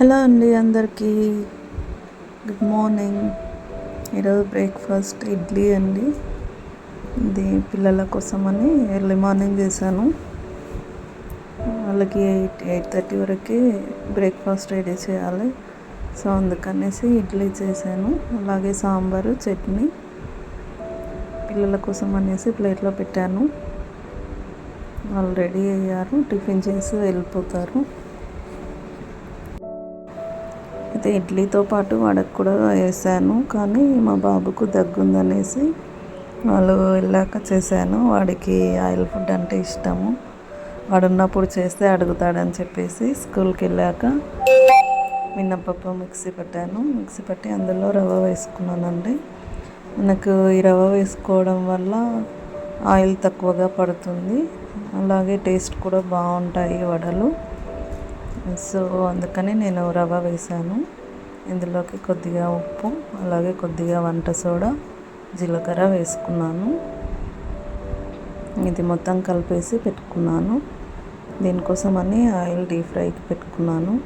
Hello అండి అందరికీ. Good morning. ఈరోజు బ్రేక్ఫాస్ట్ ఇడ్లీ అండి. ఇది పిల్లల కోసమని ఎర్లీ మార్నింగ్ చేశాను. వాళ్ళకి ఎయిట్ ఎయిట్ థర్టీ వరకు బ్రేక్ఫాస్ట్ రెడీ చేయాలి. సో అందుకనేసి ఇడ్లీ చేశాను. అలాగే సాంబారు చట్నీ పిల్లల కోసం అనేసి ప్లేట్లో పెట్టాను. వాళ్ళు రెడీ అయ్యారు. టిఫిన్ చేసి వెళ్ళిపోతారు. అయితే ఇడ్లీతో పాటు వడకు కూడా వేసాను. కానీ మా బాబుకు దగ్గుందనేసి వాళ్ళు వెళ్ళాక చేశాను. వాడికి ఆయిల్ ఫుడ్ అంటే ఇష్టము. వాడున్నప్పుడు చేస్తే అడుగుతాడని చెప్పేసి స్కూల్కి వెళ్ళాక మినప్పప్పు మిక్సీ పెట్టాను. మిక్సీ పెట్టి అందులో రవ్వ వేసుకున్నానండి. మనకు ఈ రవ్వ వేసుకోవడం వల్ల ఆయిల్ తక్కువగా పడుతుంది. అలాగే టేస్ట్ కూడా బాగుంటాయి వడలు. సో అందుకని నేను రవ్వ వేసాను. ఇందులోకి కొద్దిగా ఉప్పు అలాగే కొద్దిగా వంట సోడా జీలకర్ర వేసుకున్నాను. ఇది మొత్తం కలిపేసి పెట్టుకున్నాను. దీనికోసమని ఆయిల్ డీప్ ఫ్రైకి పెట్టుకున్నాను.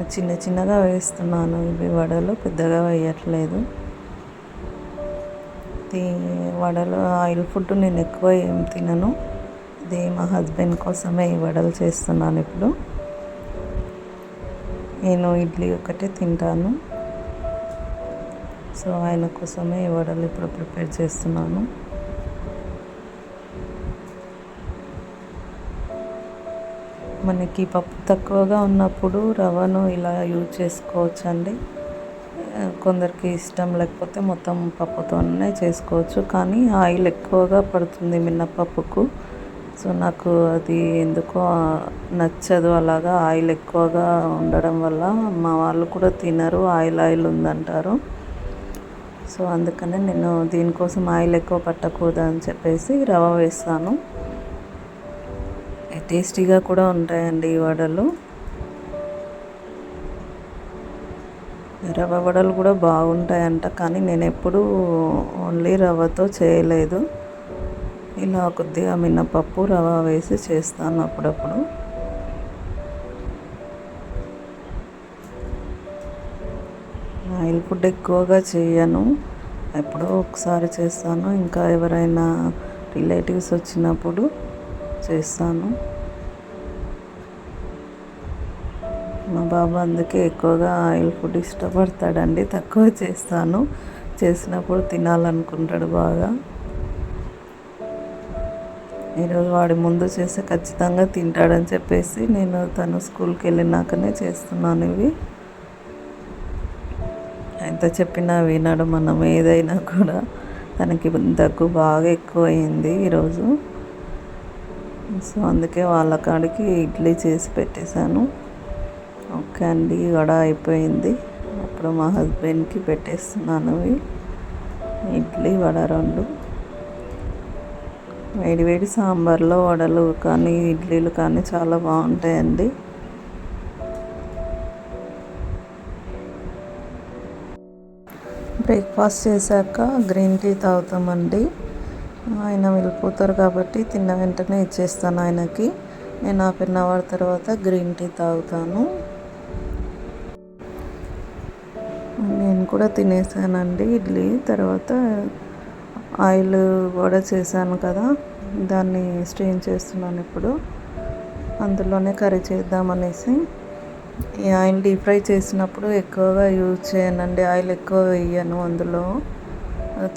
చిన్న చిన్నగా వేస్తున్నాను. ఇవి వడలు పెద్దగా వేయట్లేదు. వడలు ఆయిల్ ఫుడ్ నేను ఎక్కువ ఏం తినను. ఇది మా హస్బెండ్ కోసమే ఈ వడలు చేస్తున్నాను ఇప్పుడు. నేను ఇడ్లీ ఒకటే తింటాను. సో ఆయన కోసమే ఈ వడలు ఇప్పుడు ప్రిపేర్ చేస్తున్నాను. మనకి పప్పు తక్కువగా ఉన్నప్పుడు రవ్వను ఇలా యూజ్ చేసుకోవచ్చు అండి కొందరికి ఇష్టం లేకపోతే మొత్తం పప్పుతోనే చేసుకోవచ్చు. కానీ ఆయిల్ ఎక్కువగా పడుతుంది మినప్పప్పుకు. సో నాకు అది ఎందుకో నచ్చదు అలాగా ఆయిల్ ఎక్కువగా ఉండడం వల్ల. మా వాళ్ళు కూడా తినరు ఆయిల్ ఆయిల్ ఉందంటారు. సో అందుకనే నేను దీనికోసం ఆయిల్ ఎక్కువ పట్టకూడదు అని చెప్పేసి రవ్వ వేస్తాను. టేస్టీగా కూడా ఉంటాయండి ఈ వడలు. రవ్వ వడలు కూడా బాగుంటాయంట కానీ నేను ఎప్పుడూ ఓన్లీ రవ్వతో చేయలేదు. ఇలా కొద్దిగా మినపప్పు రవ వేసి చేస్తాను అప్పుడప్పుడు. ఆయిల్ ఫుడ్ ఎక్కువగా చేయను. ఎప్పుడో ఒకసారి చేస్తాను. ఇంకా ఎవరైనా రిలేటివ్స్ వచ్చినప్పుడు చేస్తాను. మా బాబు అందుకే ఎక్కువగా ఆయిల్ ఫుడ్ ఇష్టపడతాడండి. తక్కువ చేస్తాను. చేసినప్పుడు తినాలనుకుంటాడు బాగా. ఈరోజు వాడి ముందు చేస్తే ఖచ్చితంగా తింటాడని చెప్పేసి నేను తను స్కూల్కి వెళ్ళినాకనే చేస్తున్నాను ఇవి. ఎంత చెప్పినా వినడు మనం ఏదైనా కూడా. తనకి దగ్గు బాగా ఎక్కువ అయింది ఈరోజు. సో అందుకే వాళ్ళ కాడికి ఇడ్లీ చేసి పెట్టేశాను. ఓకే అండి వడ అయిపోయింది. అప్పుడు మా హస్బెండ్కి పెట్టేస్తున్నాను ఇడ్లీ వడ రెండు. వేడి వేడి సాంబార్లో వడలు కానీ ఇడ్లీలు కానీ చాలా బాగుంటాయండి. బ్రేక్ఫాస్ట్ చేశాక గ్రీన్ టీ తాగుతామండి. ఆయన వెళ్ళిపోతారు కాబట్టి తిన్న వెంటనే ఇచ్చేస్తాను ఆయనకి. నేను హాఫ్ అన్ అవర్ తర్వాత గ్రీన్ టీ తాగుతాను. నేను కూడా తినేసానండి ఇడ్లీ. తర్వాత ఆయిల్ కూడా చేశాను కదా దాన్ని స్ట్రెయిన్ చేస్తున్నాను ఇప్పుడు. అందులోనే కర్రీ చేద్దామనేసి ఈ ఆయిల్ డీప్ ఫ్రై చేసినప్పుడు ఎక్కువగా యూజ్ చేయనండి ఆయిల్ ఎక్కువ వేయను అందులో.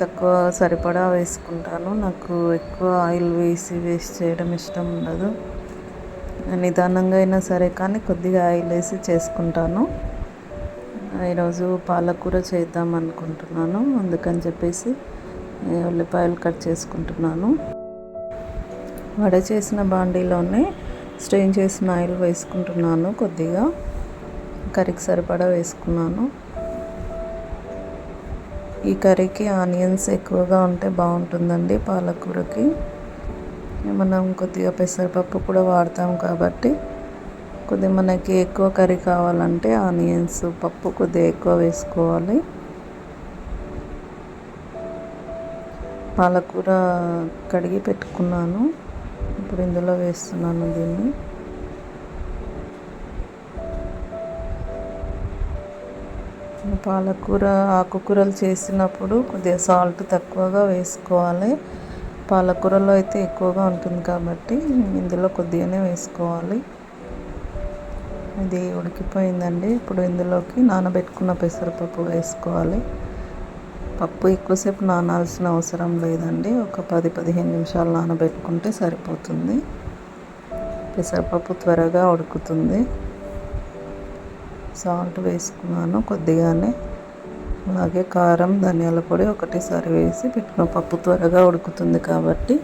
తక్కువ సరిపడా వేసుకుంటాను నాకు ఎక్కువ ఆయిల్ వేసి వేస్ట్ చేయడం ఇష్టం ఉండదు. నిదానంగా అయినా సరే కానీ కొద్దిగా ఆయిల్ వేసి చేసుకుంటాను. ఈరోజు పాలకూర చేద్దాం అనుకుంటున్నాను అందుకని చెప్పేసి ఉల్లిపాయలు కట్ చేసుకుంటున్నాను. వడ చేసిన బాండీలోనే స్ట్రెయిన్ చేసిన ఆయిల్ వేసుకుంటున్నాను కొద్దిగా. కర్రీకి సరిపడా వేసుకున్నాను. ఈ కర్రీకి ఆనియన్స్ ఎక్కువగా ఉంటే బాగుంటుందండి పాలకూరకి. మనం కొద్దిగా పెసరపప్పు కూడా వాడతాం కాబట్టి కొద్దిగా మనకి ఎక్కువ కర్రీ కావాలంటే ఆనియన్స్ పప్పు కొద్దిగా ఎక్కువ వేసుకోవాలి. పాలకూర కడిగి పెట్టుకున్నాను. ఇప్పుడు ఇందులో వేస్తున్నాను దీన్ని. పాలకూర ఆకుకూరలు చేసినప్పుడు కొద్దిగా సాల్ట్ తక్కువగా వేసుకోవాలి. పాలకూరలో అయితే ఎక్కువగా ఉంటుంది కాబట్టి ఇందులో కొద్దిగానే వేసుకోవాలి. ఇది ఉడికిపోయిందండి. ఇప్పుడు ఇందులోకి నానబెట్టుకున్న పెసరపప్పు వేసుకోవాలి. పప్పు ఎక్కువసేపు నానాల్సిన అవసరం లేదండి. ఒక పది పదిహేను నిమిషాలు నానబెట్టుకుంటే సరిపోతుంది. పెసరపప్పు త్వరగా ఉడుకుతుంది. సాల్ట్ వేసుకున్నాను కొద్దిగానే. అలాగే కారం ధనియాల పొడి ఒకటేసారి వేసి పెట్టుకున్న పప్పు త్వరగా ఉడుకుతుంది కాబట్టి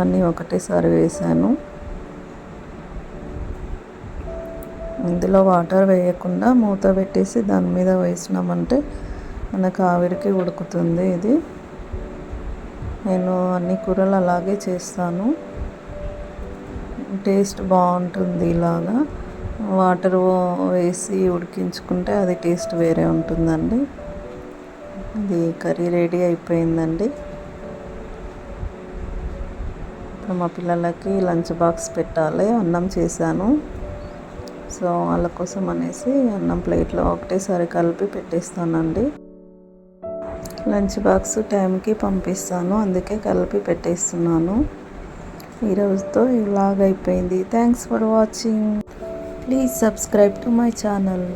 అన్నీ ఒకటేసారి వేసాను. ఇందులో వాటర్ వేయకుండా మూత పెట్టేసి దాని మీద వేసినామంటే మనకు ఆవిరికి ఉడుకుతుంది ఇది. నేను అన్ని కూరలు అలాగే చేస్తాను. టేస్ట్ బాగుంటుంది ఇలాగా. వాటర్ వేసి ఉడికించుకుంటే అది టేస్ట్ వేరే ఉంటుందండి. ఇది కర్రీ రెడీ అయిపోయిందండి. ఇప్పుడు మా పిల్లలకి లంచ్ బాక్స్ పెట్టాలి. అన్నం చేశాను. సో వాళ్ళ కోసం అనేసి అన్నం ప్లేట్లో ఒకటేసారి కలిపి పెట్టేస్తానండి. లంచ్ బాక్స్ టైంకి పంపిస్తాను అందుకే కలిపి పెట్టేస్తున్నాను. ఈరోజుతో ఇలాగైపోయింది. Thanks for watching please subscribe to my channel